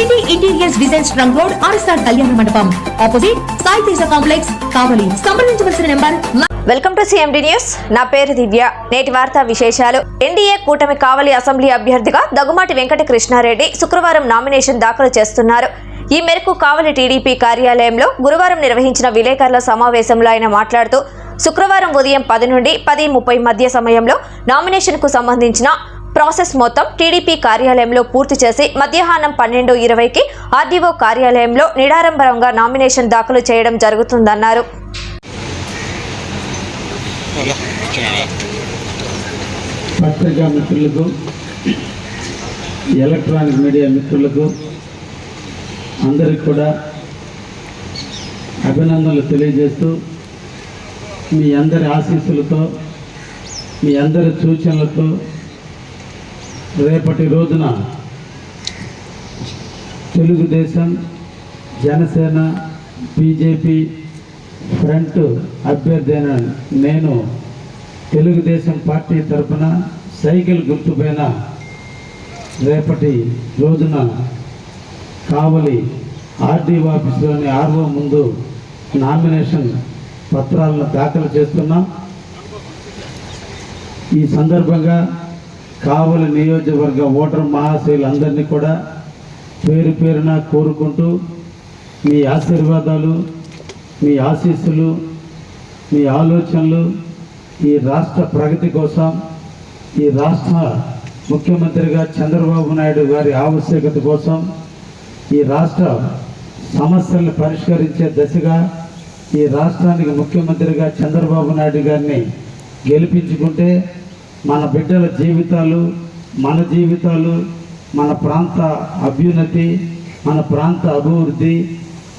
twenty interiors designs trunk road RSR Kalyana Mandapam opposite Sai Teja complex Kavali సంప్రదించవలసిన number welcome to CMD news నా పేరు దివ్య. నేటి వార్తా విశేషాలు. ఎన్డీఏ కూటమి కావలి అసెంబ్లీ అభ్యర్థిగా దగ్గుమాటి వెంకట కృష్ణారెడ్డి శుక్రవారం నామినేషన్ దాఖలు చేస్తున్నారు. ఈ మేరకు కావలి టీడీపీ కార్యాలయంలో గురువారం నిర్వహించిన విలేకరుల సమావేశంలో ఆయన మాట్లాడుతూ శుక్రవారం ఉదయం పది నుండి పది ముప్పై మధ్య సమయంలో నామినేషన్కు సంబంధించిన ప్రాసెస్ మొత్తం టీడీపీ కార్యాలయంలో పూర్తి చేసి మధ్యాహ్నం పన్నెండు ఇరవైకి ఆర్డీఓ కార్యాలయంలో నిడారంభరంగా నామినేషన్ దాఖలు చేయడం జరుగుతుందన్నారు. పత్రికా మిత్రులకు ఎలక్ట్రానిక్ మీడియా మిత్రులకు అందరికి కూడా అభినందనలు తెలియజేస్తూ మీ అందరి ఆశీస్సులతో మీ అందరి సూచనలతో రేపటి రోజున తెలుగుదేశం జనసేన బీజేపీ ఫ్రంట్ అభ్యర్థి అయిన నేను తెలుగుదేశం పార్టీ తరఫున సైకిల్ గుర్తుపైన రేపటి రోజున కావలి ఆర్డీ ఆఫీసులోని ఆర్ఓ ముందు నామినేషన్ పత్రాలను దాఖలు చేస్తున్నాం. ఈ సందర్భంగా కావలి నియోజకవర్గ ఓటర్ మహాశయులందరినీ కూడా పేరు పేరున కోరుకుంటూ మీ ఆశీర్వాదాలు మీ ఆశీస్సులు మీ ఆలోచనలు ఈ రాష్ట్ర ప్రగతి కోసం ఈ రాష్ట్ర ముఖ్యమంత్రిగా చంద్రబాబు నాయుడు గారి ఆవశ్యకత కోసం ఈ రాష్ట్ర సమస్యలను పరిష్కరించే దశగా ఈ రాష్ట్రానికి ముఖ్యమంత్రిగా చంద్రబాబు నాయుడు గారిని గెలిపించుకుంటే మన బిడ్డల జీవితాలు మన జీవితాలు మన ప్రాంత అభ్యున్నతి మన ప్రాంత అభివృద్ధి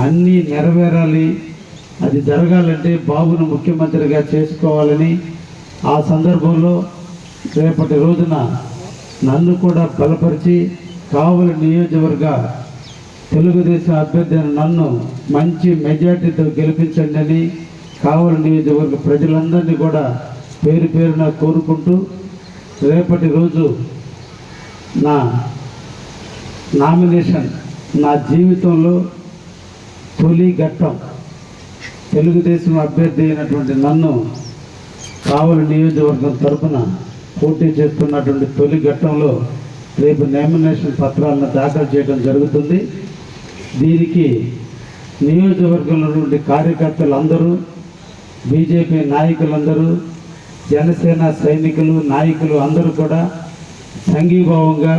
అన్నీ నెరవేరాలి. అది జరగాలంటే బాబును ముఖ్యమంత్రిగా చేసుకోవాలని ఆ సందర్భంలో రేపటి రోజున నన్ను కూడా బలపరిచి కావలి నియోజకవర్గ తెలుగుదేశం అభ్యర్థి నన్ను మంచి మెజార్టీతో గెలిపించండి అని కావలి నియోజకవర్గ ప్రజలందరినీ కూడా పేరు పేరున కోరుకుంటూ రేపటి రోజు నా నామినేషన్ నా జీవితంలో తొలి ఘట్టం. తెలుగుదేశం అభ్యర్థి అయినటువంటి నన్ను కావలి నియోజకవర్గం తరపున పోటీ చేస్తున్నటువంటి తొలి ఘట్టంలో రేపు నామినేషన్ పత్రాలను దాఖలు చేయడం జరుగుతుంది. దీనికి నియోజకవర్గంలో ఉన్నటువంటి కార్యకర్తలు అందరూ బీజేపీ నాయకులందరూ జనసేన సైనికులు నాయకులు అందరూ కూడా సంఘీభావంగా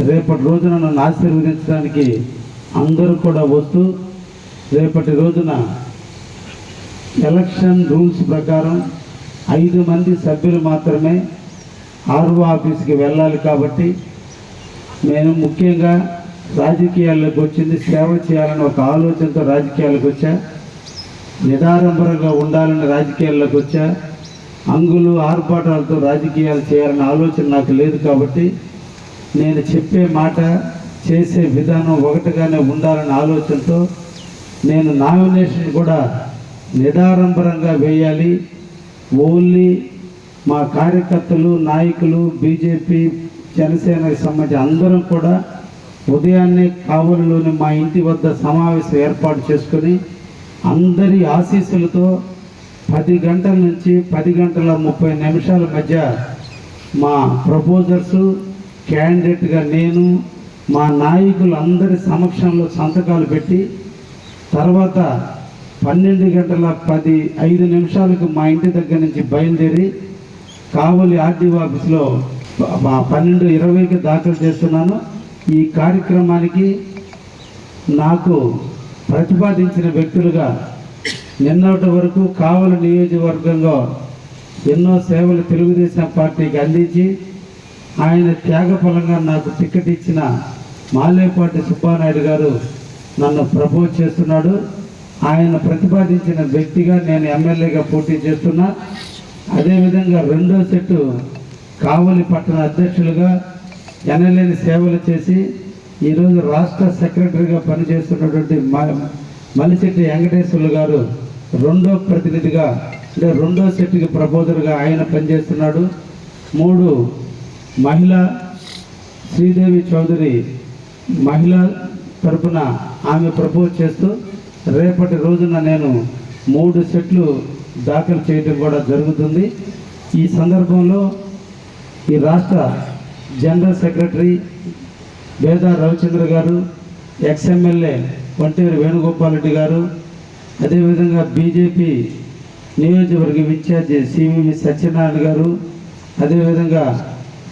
రేపటి రోజున నన్ను ఆశీర్వదించడానికి అందరూ కూడా వస్తూ రేపటి రోజున ఎలక్షన్ రూల్స్ ప్రకారం ఐదు మంది సభ్యులు మాత్రమే ఆర్ఓ ఆఫీస్కి వెళ్ళాలి కాబట్టి నేను ముఖ్యంగా రాజకీయాల్లోకి వచ్చింది సేవ చేయాలని ఒక ఆలోచనతో రాజకీయాలకు వచ్చా నిదారంభరంగా ఉండాలని రాజకీయాల్లోకి వచ్చా అంగులు ఆర్భాటాలతో రాజకీయాలు చేయాలన్న ఆలోచన నాకు లేదు కాబట్టి నేను చెప్పే మాట చేసే విధానం ఒకటిగానే ఉండాలనే ఆలోచనతో నేను నామినేషన్ కూడా నిదారంభరంగా వేయాలి. ఓన్లీ మా కార్యకర్తలు నాయకులు బీజేపీ జనసేనకి సంబంధించి అందరం కూడా ఉదయాన్నే కావలిలోని మా ఇంటి వద్ద సమావేశం ఏర్పాటు చేసుకొని అందరి ఆశీస్సులతో పది గంటల నుంచి పది గంటల ముప్పై నిమిషాల మధ్య మా ప్రపోజర్స్ క్యాండిడేట్గా నేను మా నాయకులందరి సమక్షంలో సంతకాలు పెట్టి తర్వాత పన్నెండు గంటల పది ఐదు నిమిషాలకు మా ఇంటి దగ్గర నుంచి బయలుదేరి కావలి ఆర్డీ ఆఫీస్లో పన్నెండు ఇరవైకి దాఖలు చేస్తున్నాను. ఈ కార్యక్రమానికి నాకు ప్రతిపాదించిన వ్యక్తులుగా నిన్నటి వరకు కావలి నియోజకవర్గంలో ఎన్నో సేవలు తెలుగుదేశం పార్టీకి అందించి ఆయన త్యాగఫలంగా నాకు టికెట్ ఇచ్చిన మాలేపాటి సుబ్బానాయుడు గారు నన్ను ప్రపోజ్ చేస్తున్నాడు. ఆయన ప్రతిపాదించిన వ్యక్తిగా నేను ఎమ్మెల్యేగా పోటీ చేస్తున్నా. అదేవిధంగా రెండో సెట్టు కావలి పట్టణ అధ్యక్షులుగా ఎనలేని సేవలు చేసి ఈరోజు రాష్ట్ర సెక్రటరీగా పనిచేస్తున్నటువంటి మలిశెట్టి వెంకటేశ్వర్లు గారు రెండో ప్రతినిధిగా అంటే రెండో సెట్కి ప్రపోజర్గా ఆయన పనిచేస్తున్నాడు. మూడు మహిళ శ్రీదేవి చౌదరి మహిళ తరపున ఆమె ప్రపోజ్ చేస్తూ రేపటి రోజున నేను మూడు సెట్లు దాఖలు చేయడం కూడా జరుగుతుంది. ఈ సందర్భంలో ఈ రాష్ట్ర జనరల్ సెక్రటరీ వేదా రవిచంద్ర గారు ఎక్స్ఎమ్మెల్యే వంటేరు వేణుగోపాల్ రెడ్డి గారు అదేవిధంగా బీజేపీ నియోజకవర్గ ఇన్ఛార్జి సివివి సత్యనారాయణ గారు అదేవిధంగా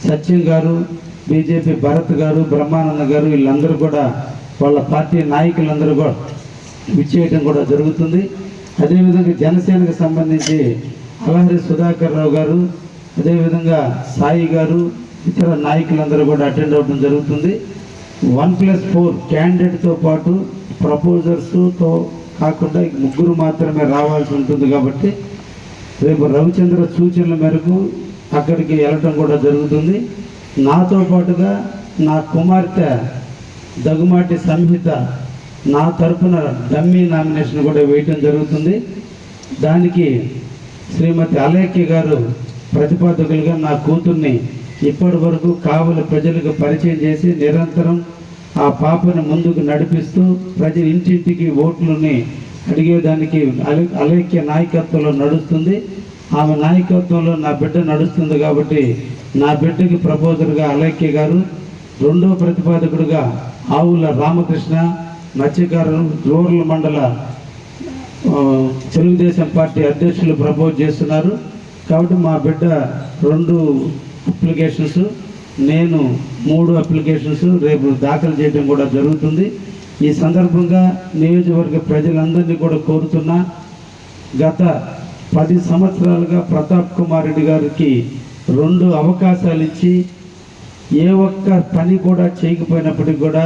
సత్యం గారు బీజేపీ భరత్ గారు బ్రహ్మానంద గారు వీళ్ళందరూ కూడా వాళ్ళ పార్టీ నాయకులందరూ కూడా విచ్చేయటం కూడా జరుగుతుంది. అదేవిధంగా జనసేనకు సంబంధించి అలహరి సుధాకర్ రావు గారు అదేవిధంగా సాయి గారు ఇతర నాయకులందరూ కూడా అటెండ్ అవ్వడం జరుగుతుంది. వన్ ప్లస్ ఫోర్ క్యాండిడేట్తో పాటు ప్రపోజర్స్తో కాకుండా ముగ్గురు మాత్రమే రావాల్సి ఉంటుంది కాబట్టి రేపు రవిచంద్ర సూచనల మేరకు అక్కడికి వెళ్ళటం కూడా జరుగుతుంది. నాతో పాటుగా నా కుమార్తె దగుమాటి సంహిత నా తరపున డమ్మీ నామినేషన్ కూడా వేయటం జరుగుతుంది. దానికి శ్రీమతి అలేఖ్య గారు ప్రతిపాదకులుగా నా కూతుర్ని ఇప్పటి వరకు కావలి ప్రజలకు పరిచయం చేసి నిరంతరం ఆ పాపను ముందుకు నడిపిస్తూ ప్రజల ఇంటింటికి ఓట్లని అడిగేదానికి అలే అలేఖ్య నాయకత్వంలో నడుస్తుంది. ఆమె నాయకత్వంలో నా బిడ్డ నడుస్తుంది కాబట్టి నా బిడ్డకి ప్రపోజర్గా అలేఖ్య గారు రెండో ప్రతిపాదకుడుగా ఆవుల రామకృష్ణ మత్స్యకారు రూరల్ మండల తెలుగుదేశం పార్టీ అధ్యక్షులు ప్రపోజ్ చేస్తున్నారు. కాబట్టి మా బిడ్డ రెండు అప్లికేషన్స్ నేను మూడు అప్లికేషన్స్ రేపు దాఖలు చేయడం కూడా జరుగుతుంది. ఈ సందర్భంగా నియోజకవర్గ ప్రజలందరినీ కూడా కోరుతున్నా గత పది సంవత్సరాలుగా ప్రతాప్ కుమార్ రెడ్డి గారికి రెండు అవకాశాలు ఇచ్చి ఏ ఒక్క పని కూడా చేయకపోయినప్పటికీ కూడా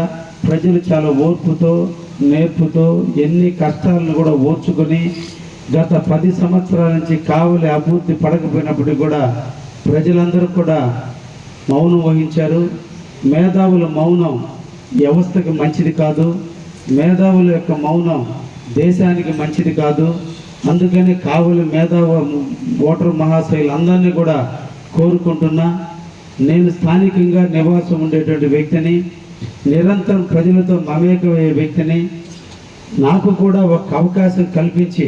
ప్రజలు చాలా ఓర్పుతో నేర్పుతో ఎన్ని కష్టాలను కూడా ఓర్చుకొని గత పది సంవత్సరాల నుంచి కావలి అభివృద్ధి పడకపోయినప్పటికీ కూడా ప్రజలందరూ కూడా మౌనం వహించారు. మేధావుల మౌనం వ్యవస్థకి మంచిది కాదు. మేధావుల యొక్క మౌనం దేశానికి మంచిది కాదు. అందుకని కావలి మేధావ ఓటర్ మహాశైలు అందరినీ కూడా కోరుకుంటున్నా. నేను స్థానికంగా నివాసం ఉండేటువంటి వ్యక్తిని నిరంతరం ప్రజలతో మమేకమయ్యే వ్యక్తిని నాకు కూడా ఒక అవకాశం కల్పించి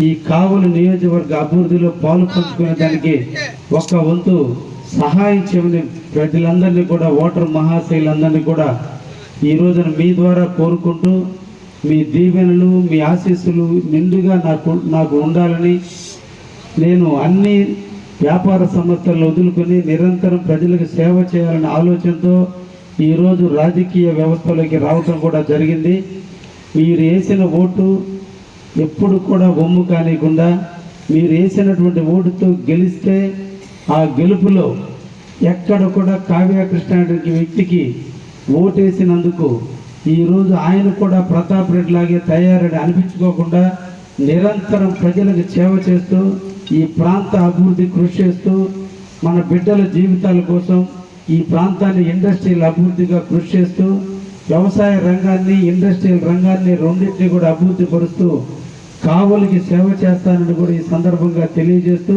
ఈ కావలి నియోజకవర్గ అభివృద్ధిలో పాలు పంచుకునే దానికి ఒక వంతు సహాయం చేయమని ప్రజలందరినీ కూడా ఓటర్ మహాశైలందరినీ కూడా ఈ రోజున మీ ద్వారా కోరుకుంటూ మీ దీవెనలు మీ ఆశీస్సులు నిండుగా నాకు నాకు ఉండాలని నేను అన్ని వ్యాపార సంస్థలను వదులుకొని నిరంతరం ప్రజలకు సేవ చేయాలనే ఆలోచనతో ఈరోజు రాజకీయ వ్యవస్థలోకి రావటం కూడా జరిగింది. మీరు వేసిన ఓటు ఎప్పుడు కూడా బొమ్ము కానికుండా మీరు వేసినటువంటి ఓటుతో గెలిస్తే ఆ గెలుపులో ఎక్కడ కూడా కావ్య కృష్ణారెడ్డి వ్యక్తికి ఓటేసినందుకు ఈరోజు ఆయన కూడా ప్రతాప్ రెడ్డి లాగే తయారని అనిపించుకోకుండా నిరంతరం ప్రజలకు సేవ చేస్తూ ఈ ప్రాంత అభివృద్ధి కృషి చేస్తూ మన బిడ్డల జీవితాల కోసం ఈ ప్రాంతాన్ని ఇండస్ట్రియల్ అభివృద్ధిగా కృషి చేస్తూ వ్యవసాయ రంగాన్ని ఇండస్ట్రియల్ రంగాన్ని రెండింటిని కూడా అభివృద్ధి పరుస్తూ కావలికి సేవ చేస్తానని కూడా ఈ సందర్భంగా తెలియజేస్తూ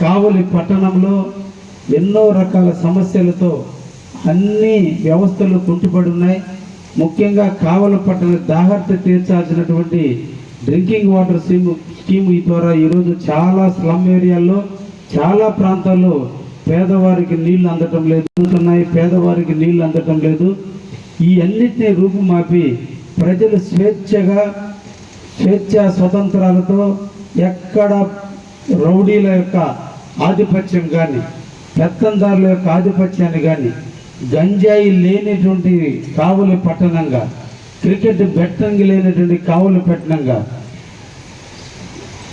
కావలి పట్టణంలో ఎన్నో రకాల సమస్యలతో అన్ని వ్యవస్థలు కుంటుపడి ఉన్నాయి. ముఖ్యంగా కావల పట్టణ దాహర్త తీర్చాల్సినటువంటి డ్రింకింగ్ వాటర్ స్కీమ్ స్కీమ్ ఈ ద్వారా ఈరోజు చాలా స్లమ్ ఏరియాల్లో చాలా ప్రాంతాల్లో పేదవారికి నీళ్ళు అందటం లేదు ఉన్నాయి పేదవారికి నీళ్ళు అందటం లేదు. ఈ అన్నిటినీ రూపుమాపి ప్రజలు స్వేచ్ఛగా స్వేచ్ఛ స్వతంత్రాలతో ఎక్కడ రౌడీల యొక్క ఆధిపత్యం కానీ పెత్తందారుల యొక్క ఆధిపత్యాన్ని కానీ గంజాయి లేనటువంటి కావులు పట్టణంగా క్రికెట్ బెట్టంగి లేనటువంటి కావులు పట్టణంగా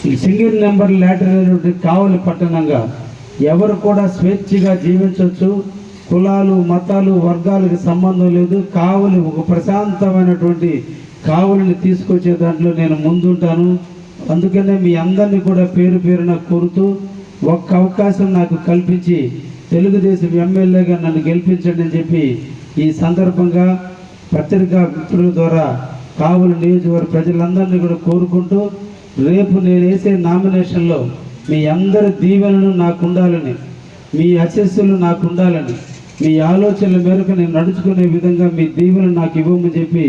ఈ సింగిల్ నెంబర్ లేటర్ అనేటువంటి కావలి పట్టణంగా ఎవరు కూడా స్వేచ్ఛగా జీవించవచ్చు కులాలు మతాలు వర్గాలకు సంబంధం లేదు. కావలి ఒక ప్రశాంతమైనటువంటి కావులని తీసుకొచ్చే దాంట్లో నేను ముందుంటాను. అందుకనే మీ అందరినీ కూడా పేరు పేరున కోరుతూ ఒక్క అవకాశం నాకు కల్పించి తెలుగుదేశం ఎమ్మెల్యేగా నన్ను గెలిపించండి అని చెప్పి ఈ సందర్భంగా పత్రికా మిత్రుల ద్వారా కావులు నియోజకవర్గ ప్రజలందరినీ కూడా కోరుకుంటూ రేపు నేను వేసే నామినేషన్లో మీ అందరి దీవెనలు నాకు ఉండాలని మీ అశస్సులు నాకు ఉండాలని మీ ఆలోచనల మేరకు నేను నడుచుకునే విధంగా మీ దీవెనలు నాకు ఇవ్వమని చెప్పి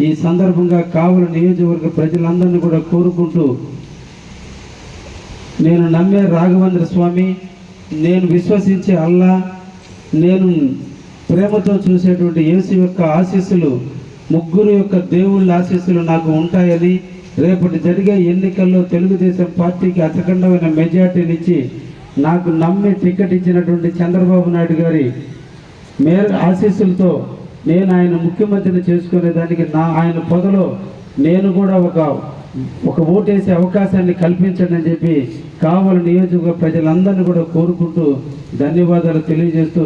ఈ సందర్భంగా కావుల నియోజకవర్గ ప్రజలందరినీ కూడా కోరుకుంటూ నేను నమ్మే రాఘవేంద్ర స్వామి నేను విశ్వసించే అల్లా నేను ప్రేమతో చూసేటువంటి యేసు యొక్క ఆశీస్సులు ముగ్గురు యొక్క దేవుళ్ళ ఆశీస్సులు నాకు ఉంటాయని రేపటి జరిగే ఎన్నికల్లో తెలుగుదేశం పార్టీకి అతిఖండమైన మెజార్టీనిచ్చి నాకు నమ్మి టికెట్ ఇచ్చినటువంటి చంద్రబాబు నాయుడు గారి మేర ఆశీస్సులతో నేను ఆయన ముఖ్యమంత్రిని చేసుకునే దానికి నా ఆయన పొదలో నేను కూడా ఒక ఒక ఓటేసే అవకాశాన్ని కల్పించండి అని చెప్పి కావలి నియోజకవర్గ ప్రజలందరినీ కూడా కోరుకుంటూ ధన్యవాదాలు తెలియజేస్తూ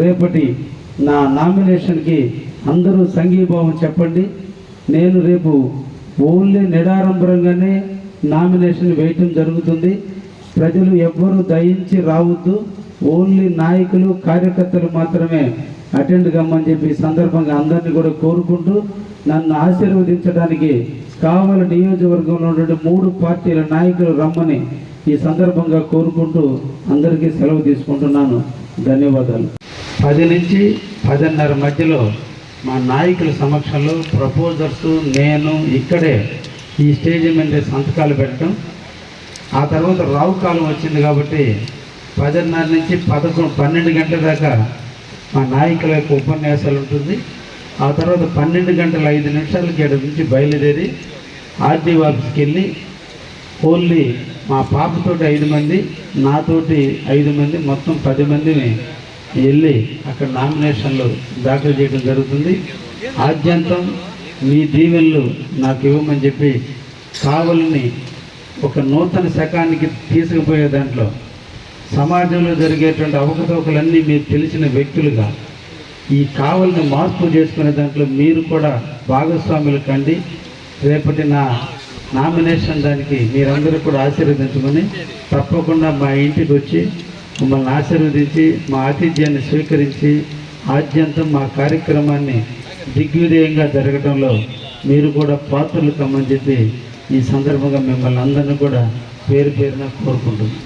రేపటి నా నామినేషన్కి అందరూ సంఘీభావం చెప్పండి. నేను రేపు ఓన్లీ నిడారంభరంగానే నామినేషన్ వేయటం జరుగుతుంది. ప్రజలు ఎవ్వరూ దయించి రావద్దు. ఓన్లీ నాయకులు కార్యకర్తలు మాత్రమే అటెండ్ కమ్మని చెప్పి సందర్భంగా అందరినీ కూడా కోరుకుంటూ నన్ను ఆశీర్వదించడానికి కావల నియోజకవర్గంలో ఉన్నటువంటి మూడు పార్టీల నాయకులు రమ్మని ఈ సందర్భంగా కోరుకుంటూ అందరికీ సెలవు తీసుకుంటున్నాను. ధన్యవాదాలు. పది నుంచి పదిన్నర మధ్యలో మా నాయకుల సమక్షంలో ప్రపోజర్స్ నేను ఇక్కడే ఈ స్టేజ్ మీద సంతకాలు పెట్టడం. ఆ తర్వాత రావు కాలం వచ్చింది కాబట్టి పదిన్నర నుంచి పదకొండు పన్నెండు గంటల దాకా మా నాయకుల యొక్క ఉపన్యాసాలు ఉంటుంది. ఆ తర్వాత పన్నెండు గంటల ఐదు నిమిషాలకి ఇక్కడ నుంచి బయలుదేరి ఆర్డీ ఆఫీస్కి వెళ్ళి ఓన్లీ మా పాపతోటి ఐదు మంది నాతోటి ఐదు మంది మొత్తం పది మందిని వెళ్ళి అక్కడ నామినేషన్లు దాఖలు చేయడం జరుగుతుంది. ఆద్యంతం మీ దీవెనలు నాకు ఇవ్వమని చెప్పి కావలిని ఒక నూతన శకానికి తీసుకుపోయే దాంట్లో సమాజంలో జరిగేటువంటి అవకతవకలన్నీ మీరు తెలిసిన వ్యక్తులుగా ఈ కావలిని మార్పు చేసుకునే దాంట్లో మీరు కూడా భాగస్వాములు కండి. రేపటి నా నామినేషన్ దానికి మీరందరూ కూడా ఆశీర్వదించమని తప్పకుండా మా ఇంటికి వచ్చి మమ్మల్ని ఆశీర్వదించి మా ఆతిథ్యాన్ని స్వీకరించి ఆద్యంతం మా కార్యక్రమాన్ని దిగ్విజయంగా జరగడంలో మీరు కూడా పాత్రలు కమ్మని చెప్పి ఈ సందర్భంగా మిమ్మల్ని అందరినీ కూడా పేరు పేరున కోరుకుంటున్నాను